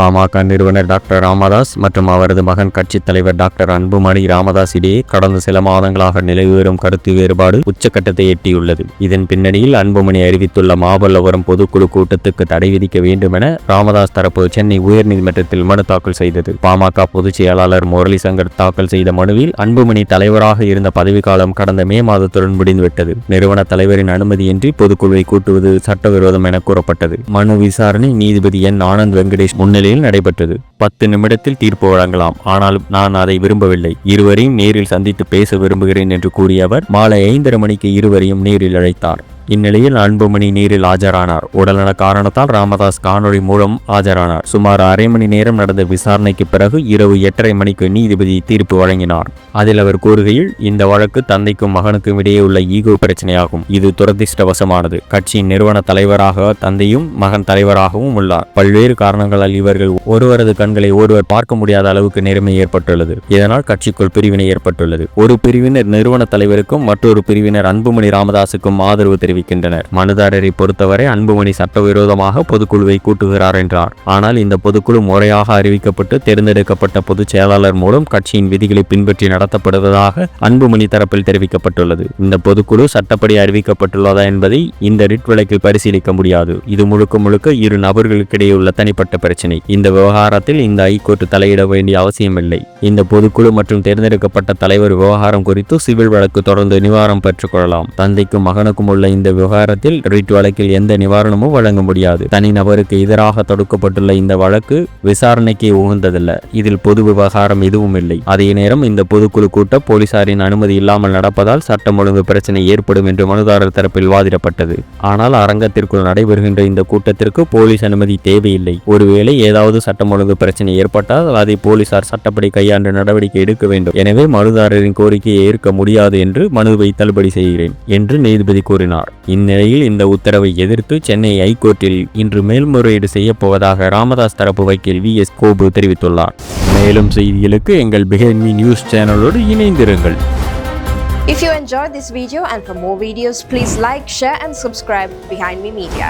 பாமக நிறுவனர் டாக்டர் ராமதாஸ் மற்றும் அவரது மகன் கட்சித் தலைவர் டாக்டர் அன்புமணி ராமதாஸ் இடையே கடந்த சில மாதங்களாக நிலவி வரும் கருத்து வேறுபாடு உச்சக்கட்டத்தை எட்டியுள்ளது. இதன் பின்னணியில் அன்புமணி அறிவித்துள்ள மாமல்லபுரம் பொதுக்குழு கூட்டத்துக்கு தடை விதிக்க வேண்டும் என ராமதாஸ் தரப்பு சென்னை உயர்நீதிமன்றத்தில் மனு தாக்கல் செய்தது. பாமக பொதுச் செயலாளர் முரளி சங்கர் தாக்கல் செய்த மனுவில் அன்புமணி தலைவராக இருந்த பதவிக்காலம் கடந்த மே மாதத்துடன் முடிந்துவிட்டது. நிறுவன தலைவரின் அனுமதியின்றி பொதுக்குழுவை கூட்டுவது சட்டவிரோதம் என கூறப்பட்டது. மனு விசாரணை நீதிபதி என். ஆனந்த் வெங்கடேஷ் நிலையில் நடைபெற்றது. பத்து நிமிடத்தில் தீர்ப்பு வழங்கலாம். ஆனாலும் நான் அதை விரும்பவில்லை. இருவரையும் நேரில் சந்தித்து பேச விரும்புகிறேன் என்று கூறிய அவர் மாலை ஐந்தரை மணிக்கு இருவரையும் நேரில் அழைத்தார். இந்நிலையில் அன்புமணி நீரில் ஆஜரானார். உடல்நல காரணத்தால் ராமதாஸ் காணொளி மூலம் ஆஜரானார். சுமார் அரை மணி நேரம் நடந்த விசாரணைக்கு பிறகு இரவு எட்டரை மணிக்கு நீதிபதி தீர்ப்பு வழங்கினார். அதில் அவர் கூறுகையில் இந்த வழக்கு தந்தைக்கும் மகனுக்கும் இடையே உள்ள ஈகோ பிரச்சனையாகும். இது துரதிர்ஷ்டவசமானது. கட்சியின் நிறுவன தலைவராக தந்தையும் மகன் தலைவராகவும் உள்ளார். பல்வேறு காரணங்களால் இவர்கள் ஒருவரது கண்களை ஒருவர் பார்க்க முடியாத அளவுக்கு நேர்மை ஏற்பட்டுள்ளது. இதனால் கட்சிக்குள் பிரிவினை ஏற்பட்டுள்ளது. ஒரு பிரிவினர் நிறுவன தலைவருக்கும் மற்றொரு பிரிவினர் அன்புமணி ராமதாசுக்கும் ஆதரவு தெரிவிக்கின்றனர். மனுதாரரை பொறுத்தவரை அன்புமணி சட்டவிரோதமாக பொதுக்குழுவை கூட்டுகிறார் என்றார். ஆனால் இந்த பொதுக்குழு முறையாக அறிவிக்கப்பட்டு தேர்ந்தெடுக்கப்பட்ட பொதுச் செயலாளர் மூலம் கட்சியின் விதிகளை பின்பற்றி நடத்தப்படுவதாக அன்புமணி தரப்பில் தெரிவிக்கப்பட்டுள்ளது. இந்த பொதுக்குழு சட்டப்படி அறிவிக்கப்பட்டுள்ளதா என்பதை இந்த ரிட் வழக்கில் பரிசீலிக்க முடியாது. இது முழுக்க முழுக்க இரு நபர்களுக்கிடையே உள்ள தனிப்பட்ட பிரச்சினை. இந்த விவகாரத்தில் இந்த ஐகோர்ட் தலையிட வேண்டிய அவசியமில்லை. இந்த பொதுக்குழு மற்றும் தேர்ந்தெடுக்கப்பட்ட தலைவர் விவகாரம் குறித்து சிவில் வழக்கு தொடர்ந்து நிவாரணம் பெற்றுக்கொள்ளலாம் தந்தைக்கும் மகனுக்கும் உள்ள இந்த இந்த விவகாரத்தில் ரிட் வழக்கில் எந்த நிவாரணமும் வழங்க முடியாது. தனி நபருக்கு எதிராக தொடுக்கப்பட்டுள்ள இந்த வழக்கு விசாரணைக்கு உகந்ததல்ல. இதில் பொது விவகாரம் எதுவும் இல்லை. அதே நேரம் இந்த பொதுக்குழு கூட்டம் போலீசாரின் அனுமதி இல்லாமல் நடப்பதால் சட்டம் ஒழுங்கு பிரச்சனை ஏற்படும் என்று மனுதாரர் தரப்பில் வாதிடப்பட்டது. ஆனால் அரங்கத்திற்குள் நடைபெறுகின்ற இந்த கூட்டத்திற்கு போலீஸ் அனுமதி தேவையில்லை. ஒருவேளை ஏதாவது சட்டம் ஒழுங்கு பிரச்சனை ஏற்பட்டால் அதை போலீசார் சட்டப்படி கையாண்டு நடவடிக்கை எடுக்க வேண்டும். எனவே மனுதாரரின் கோரிக்கையை ஏற்க முடியாது என்று மனுவை தள்ளுபடி செய்கிறேன் என்று நீதிபதி கூறினார். இந்நிலையில் இந்த உத்தரவை எதிர்த்து சென்னை ஐகோர்ட்டில் இன்று மேல்முறையீடு செய்யப்போவதாக ராமதாஸ் தரப்பு வக்கீல் வி எஸ் கோபு தெரிவித்துள்ளார் மேலும் செய்திகளுக்கு எங்கள் பிஹேன்மி நியூஸ் சேனலோடு இணைந்திருங்கள் If you enjoyed this video and for more videos, please like, share and subscribe Behind Me Media.